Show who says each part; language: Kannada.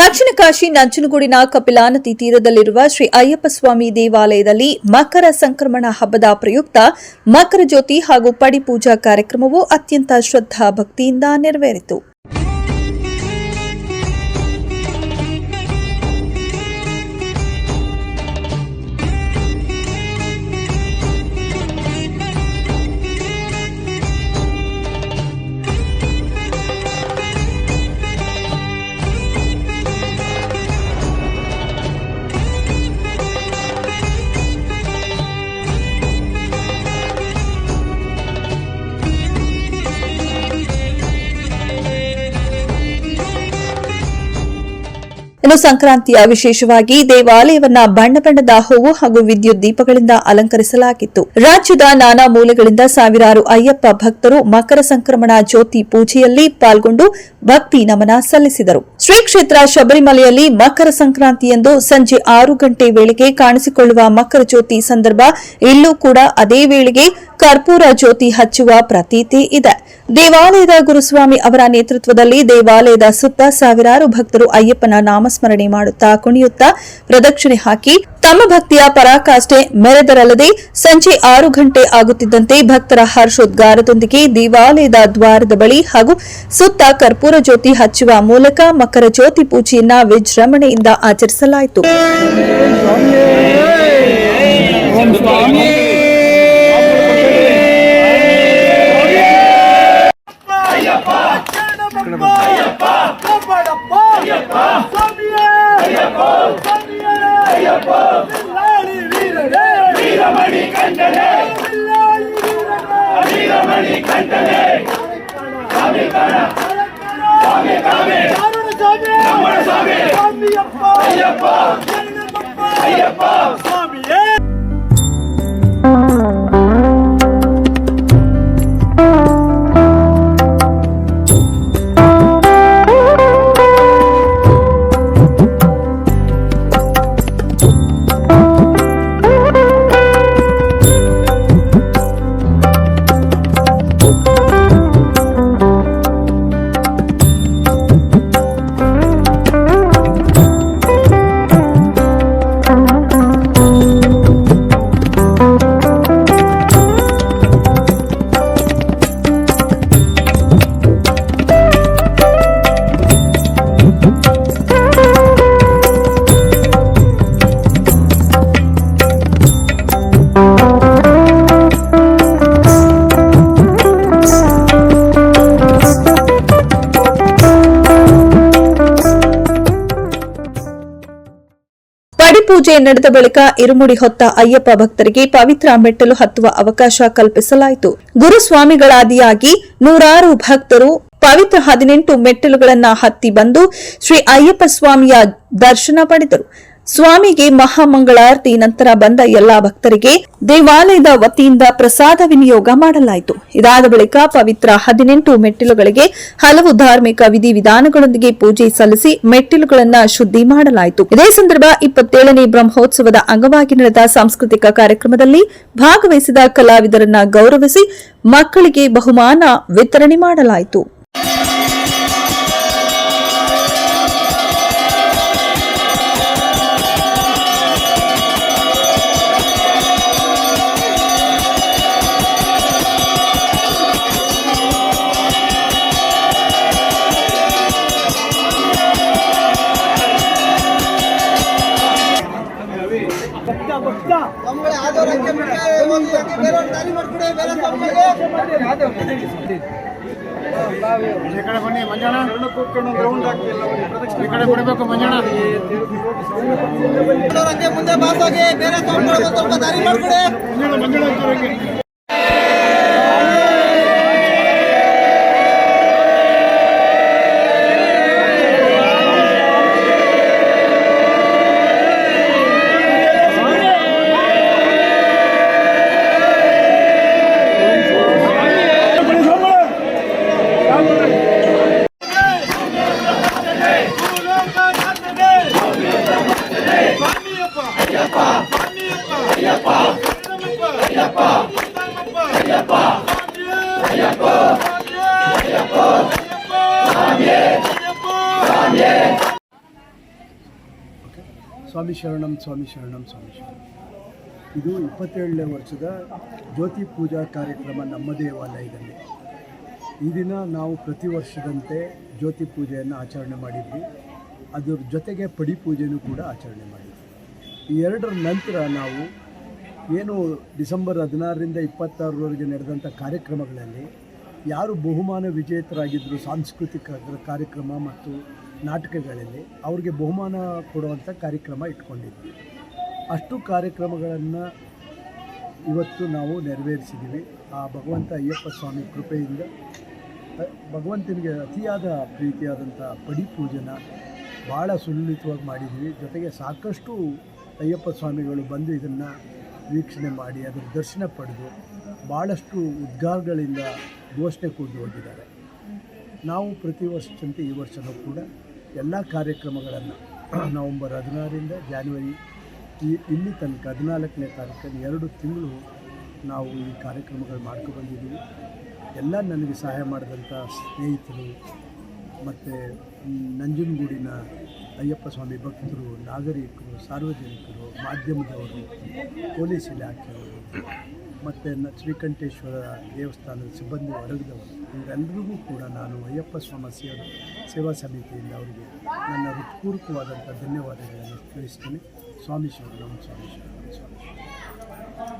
Speaker 1: ದಕ್ಷಿಣ ಕಾಶಿ ನಂಜನಗೂಡಿನ ಕಪಿಲಾನದಿ ತೀರದಲ್ಲಿರುವ ಶ್ರೀ ಅಯ್ಯಪ್ಪ ಸ್ವಾಮಿ ದೇವಾಲಯದಲ್ಲಿ ಮಕರ ಸಂಕ್ರಮಣ ಹಬ್ಬದ ಪ್ರಯುಕ್ತ ಮಕರ ಜ್ಯೋತಿ ಹಾಗೂ ಪಡಿಪೂಜಾ ಕಾರ್ಯಕ್ರಮವು ಅತ್ಯಂತ ಶ್ರದ್ಧಾ ಭಕ್ತಿಯಿಂದ ನೆರವೇರಿತು. ಇನ್ನು ಸಂಕ್ರಾಂತಿಯ ವಿಶೇಷವಾಗಿ ದೇವಾಲಯವನ್ನ ಬಣ್ಣ ಬಣ್ಣದ ಹೂವು ಹಾಗೂ ವಿದ್ಯುತ್ ದೀಪಗಳಿಂದ ಅಲಂಕರಿಸಲಾಗಿತ್ತು. ರಾಜ್ಯದ ನಾನಾ ಮೂಲೆಗಳಿಂದ ಸಾವಿರಾರು ಅಯ್ಯಪ್ಪ ಭಕ್ತರು ಮಕರ ಸಂಕ್ರಮಣ ಜ್ಯೋತಿ ಪೂಜೆಯಲ್ಲಿ ಪಾಲ್ಗೊಂಡು ಭಕ್ತಿ ನಮನ ಸಲ್ಲಿಸಿದರು. ಶ್ರೀ ಕ್ಷೇತ್ರ ಶಬರಿಮಲೆಯಲ್ಲಿ ಮಕರ ಸಂಕ್ರಾಂತಿಯಂದು ಸಂಜೆ ಆರು ಗಂಟೆ ವೇಳೆಗೆ ಕಾಣಿಸಿಕೊಳ್ಳುವ ಮಕರ ಜ್ಯೋತಿ ಸಂದರ್ಭ ಇಲ್ಲೂ ಕೂಡ ಅದೇ ವೇಳೆಗೆ ಕರ್ಪೂರ ಜ್ಯೋತಿ ಹಚ್ಚುವ ಪ್ರತೀತಿ ಇದೆ. ದೇವಾಲಯದ ಗುರುಸ್ವಾಮಿ ಅವರ ನೇತೃತ್ವದಲ್ಲಿ ದೇವಾಲಯದ ಸುತ್ತ ಸಾವಿರಾರು ಭಕ್ತರು ಅಯ್ಯಪ್ಪನ ನಾಮಸ್ಮರಣೆ ಮಾಡುತ್ತಾ ಕುಣಿಯುತ್ತಾ ಪ್ರದಕ್ಷಿಣೆ ಹಾಕಿ ತಮ್ಮ ಭಕ್ತಿಯ ಪರಾಕಾಷ್ಠೆ ಮೆರೆದರಲ್ಲದೆ ಸಂಜೆ ಆರು ಗಂಟೆ ಆಗುತ್ತಿದ್ದಂತೆ ಭಕ್ತರ ಹರ್ಷೋದ್ಗಾರದೊಂದಿಗೆ ದೇವಾಲಯದ ದ್ವಾರದ ಬಳಿ ಹಾಗೂ ಸುತ್ತ ಕರ್ಪೂರ ಜ್ಯೋತಿ ಹಚ್ಚುವ ಮೂಲಕ ಮಕರ ಜ್ಯೋತಿ ಪೂಜೆಯನ್ನ ವಿಜೃಂಭಣೆಯಿಂದ ಆಚರಿಸಲಾಯಿತು
Speaker 2: வீரமணி கண்டனே. வீரமணி கண்டனே. சாமி காணா சாமி காமி நம்மள சாமி ஐயப்பா. ஐயப்பா.
Speaker 1: ಪಡಿಪೂಜೆ ನಡೆದ ಬಳಿಕ ಇರುಮುಡಿ ಹೊತ್ತ ಅಯ್ಯಪ್ಪ ಭಕ್ತರಿಗೆ ಪವಿತ್ರ ಮೆಟ್ಟಲು ಹತ್ತುವ ಅವಕಾಶ ಕಲ್ಪಿಸಲಾಯಿತು. ಗುರುಸ್ವಾಮಿಗಳಾದಿಯಾಗಿ ನೂರಾರು ಭಕ್ತರು ಪವಿತ್ರ ಹದಿನೆಂಟು ಮೆಟ್ಟಲುಗಳನ್ನ ಹತ್ತಿ ಬಂದು ಶ್ರೀ ಅಯ್ಯಪ್ಪ ಸ್ವಾಮಿಯ ದರ್ಶನ ಪಡೆದರು. ಸ್ವಾಮಿಗೆ ಮಹಾಮಂಗಳಾರತಿ ನಂತರ ಬಂದ ಎಲ್ಲಾ ಭಕ್ತರಿಗೆ ದೇವಾಲಯದ ವತಿಯಿಂದ ಪ್ರಸಾದ ವಿನಿಯೋಗ ಮಾಡಲಾಯಿತು. ಇದಾದ ಬಳಿಕ ಪವಿತ್ರ ಹದಿನೆಂಟು ಮೆಟ್ಟಿಲುಗಳಿಗೆ ಹಲವು ಧಾರ್ಮಿಕ ವಿಧಿವಿಧಾನಗಳೊಂದಿಗೆ ಪೂಜೆ ಸಲ್ಲಿಸಿ ಮೆಟ್ಟಿಲುಗಳನ್ನ ಶುದ್ದಿ ಮಾಡಲಾಯಿತು. ಇದೇ ಸಂದರ್ಭ ಇಪ್ಪತ್ತೇಳನೇ ಬ್ರಹ್ಮೋತ್ಸವದ ಅಂಗವಾಗಿ ನಡೆದ ಸಾಂಸ್ಕೃತಿಕ ಕಾರ್ಯಕ್ರಮದಲ್ಲಿ ಭಾಗವಹಿಸಿದ ಕಲಾವಿದರನ್ನ ಗೌರವಿಸಿ ಮಕ್ಕಳಿಗೆ ಬಹುಮಾನ ವಿತರಣೆ ಮಾಡಲಾಯಿತು.
Speaker 3: ಈ ಕಡೆ ಬನ್ನಿ ಮಂಜಾಣ ಈ ಕಡೆ ಬಿಡಬೇಕು ಮಂಜಾಣ
Speaker 4: ಆದವ್ರು ಹಂಗೆ ಮುಂದೆ ಬಾಸಾಗಿ ಬೇರೆ ಸ್ವಲ್ಪ ದಾರಿ ಮಾಡ್ಕೊಡಿ.
Speaker 3: ಮಂಜಾಣ
Speaker 5: ಸ್ವಾಮಿ ಶರಣಂ ಸ್ವಾಮಿ ಶರಣಂ ಸ್ವಾಮಿ ಶರಣಂ. ಇದು ಇಪ್ಪತ್ತೇಳನೇ ವರ್ಷದ ಜ್ಯೋತಿ ಪೂಜಾ ಕಾರ್ಯಕ್ರಮ ನಮ್ಮ ದೇವಾಲಯದಲ್ಲಿ. ಈ ದಿನ ನಾವು ಪ್ರತಿ ವರ್ಷದಂತೆ ಜ್ಯೋತಿ ಪೂಜೆಯನ್ನು ಆಚರಣೆ ಮಾಡಿದ್ವಿ. ಅದರ ಜೊತೆಗೆ ಪಡಿ ಪೂಜೆಯೂ ಕೂಡ ಆಚರಣೆ ಮಾಡಿದ್ವಿ. ಈ ಎರಡರ ನಂತರ ನಾವು ಏನು ಡಿಸೆಂಬರ್ ಹದಿನಾರರಿಂದ ಇಪ್ಪತ್ತಾರರವರೆಗೆ ನಡೆದಂಥ ಕಾರ್ಯಕ್ರಮಗಳಲ್ಲಿ ಯಾರು ಬಹುಮಾನ ವಿಜೇತರಾಗಿದ್ದರು ಸಾಂಸ್ಕೃತಿಕ ಕಾರ್ಯಕ್ರಮ ಮತ್ತು ನಾಟಕಗಳಲ್ಲಿ ಅವ್ರಿಗೆ ಬಹುಮಾನ ಕೊಡುವಂಥ ಕಾರ್ಯಕ್ರಮ ಇಟ್ಕೊಂಡಿದ್ವಿ. ಅಷ್ಟು ಕಾರ್ಯಕ್ರಮಗಳನ್ನು ಇವತ್ತು ನಾವು ನೆರವೇರಿಸಿದ್ದೀವಿ. ಆ ಭಗವಂತ ಅಯ್ಯಪ್ಪ ಸ್ವಾಮಿ ಕೃಪೆಯಿಂದ ಭಗವಂತನಿಗೆ ಅತಿಯಾದ ಪ್ರೀತಿಯಾದಂಥ ಪಡಿ ಪೂಜನ ಭಾಳ ಸುಲಲಿತವಾಗಿ ಮಾಡಿದ್ದೀವಿ. ಜೊತೆಗೆ ಸಾಕಷ್ಟು ಅಯ್ಯಪ್ಪ ಸ್ವಾಮಿಗಳು ಬಂದು ಇದನ್ನು ವೀಕ್ಷಣೆ ಮಾಡಿ, ಅದರ ದರ್ಶನ ಪಡೆದು ಭಾಳಷ್ಟು ಉದ್ಗಾರಗಳಿಂದ ಘೋಷಣೆ ಕೂಡಿ ಹೋಗಿದ್ದಾರೆ. ನಾವು ಪ್ರತಿ ವರ್ಷದಂತೆ ಈ ವರ್ಷವೂ ಕೂಡ ಎಲ್ಲ ಕಾರ್ಯಕ್ರಮಗಳನ್ನು ನವಂಬರ್ ಹದಿನಾರರಿಂದ ಜಾನ್ವರಿ ಈ ಇಲ್ಲಿ ತನಕ ಹದಿನಾಲ್ಕನೇ ತಾರೀಕನ್ನು ಎರಡು ತಿಂಗಳು ನಾವು ಈ ಕಾರ್ಯಕ್ರಮಗಳು ಮಾಡ್ಕೊಂಡು ಬಂದಿದ್ದೀವಿ. ಎಲ್ಲ ನನಗೆ ಸಹಾಯ ಮಾಡಿದಂಥ ಸ್ನೇಹಿತರು ಮತ್ತು ನಂಜನಗೂಡಿನ ಅಯ್ಯಪ್ಪ ಸ್ವಾಮಿ ಭಕ್ತರು, ನಾಗರಿಕರು, ಸಾರ್ವಜನಿಕರು, ಮಾಧ್ಯಮದವರು, ಪೊಲೀಸ್ ಇಲಾಖೆಯವರು ಮತ್ತು ಶ್ರೀಕಂಠೇಶ್ವರ ದೇವಸ್ಥಾನದ ಸಿಬ್ಬಂದಿ ಒಡಗಿದವರು ಇವರೆಲ್ಲರಿಗೂ ಕೂಡ ನಾನು ಅಯ್ಯಪ್ಪ ಸ್ವಾಮಿ ಸೇವಾ ಸಮಿತಿಯಿಂದ ಅವರಿಗೆ ನನ್ನ ಹೃತ್ಪೂರ್ವಕವಾದಂಥ ಧನ್ಯವಾದಗಳನ್ನು ತಿಳಿಸ್ತೀನಿ. ಸ್ವಾಮಿ ಶರಣಂ ಸ್ವಾಮಿ ಶರಣಂ ಸ್ವಾಮಿ